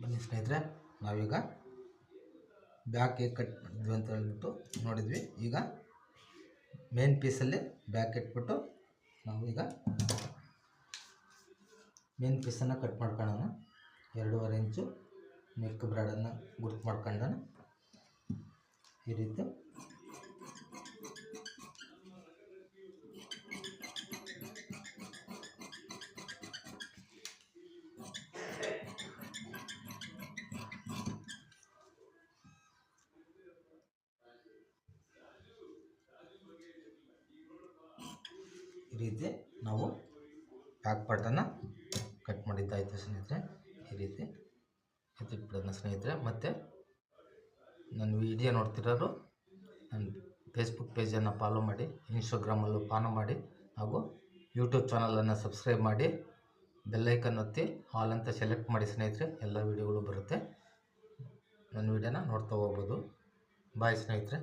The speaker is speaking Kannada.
ಬನ್ನಿ ಸ್ನೇಹಿತರೆ, ನಾವೀಗ ಬ್ಯಾಕ್ ಹೇಗೆ ಕಟ್ ಮಾಡಿದ್ವಿ ಅಂತ ಹೇಳ್ಬಿಟ್ಟು ನೋಡಿದ್ವಿ. ಈಗ ಮೇನ್ ಪೀಸಲ್ಲಿ ಬ್ಯಾಕ್ ಇಟ್ಬಿಟ್ಟು ನಾವು ಈಗ ಮೇನ್ ಪೀಸನ್ನು ಕಟ್ ಮಾಡ್ಕೊಳ್ಳೋಣ. ಎರಡೂವರೆ ಇಂಚು ನೆಕ್ ಬ್ರಾಡನ್ನು ಗುರ್ತು ಮಾಡ್ಕೊಂಡಾನ ಈ ರೀತಿ. ರೀತಿ ನಾವು ಪ್ಯಾಕ್ ಪಾರ್ಟನ್ನು ಕಟ್ ಮಾಡಿದ್ದಾಯಿತು ಸ್ನೇಹಿತರೆ. ಈ ರೀತಿ ಎತ್ತಿಟ್ಬಿಡೋಣ ಸ್ನೇಹಿತರೆ. ಮತ್ತು ನನ್ನ ವಿಡಿಯೋ ನೋಡ್ತಿರೋರು ನನ್ನ ಫೇಸ್ಬುಕ್ ಪೇಜನ್ನು ಫಾಲೋ ಮಾಡಿ ಇನ್ಸ್ಟಾಗ್ರಾಮಲ್ಲೂ ಫಾಲೋ ಮಾಡಿ, ಹಾಗೂ ಯೂಟ್ಯೂಬ್ ಚಾನಲನ್ನು ಸಬ್ಸ್ಕ್ರೈಬ್ ಮಾಡಿ ಬೆಲ್ಲೈಕನ್ ಒತ್ತಿ ಹಾಲ್ ಅಂತ ಸೆಲೆಕ್ಟ್ ಮಾಡಿ ಸ್ನೇಹಿತರೆ, ಎಲ್ಲ ವಿಡಿಯೋಗಳು ಬರುತ್ತೆ. ನನ್ನ ವಿಡಿಯೋನ ನೋಡ್ತಾ ಹೋಗ್ಬೋದು. ಬಾಯ್ ಸ್ನೇಹಿತರೆ.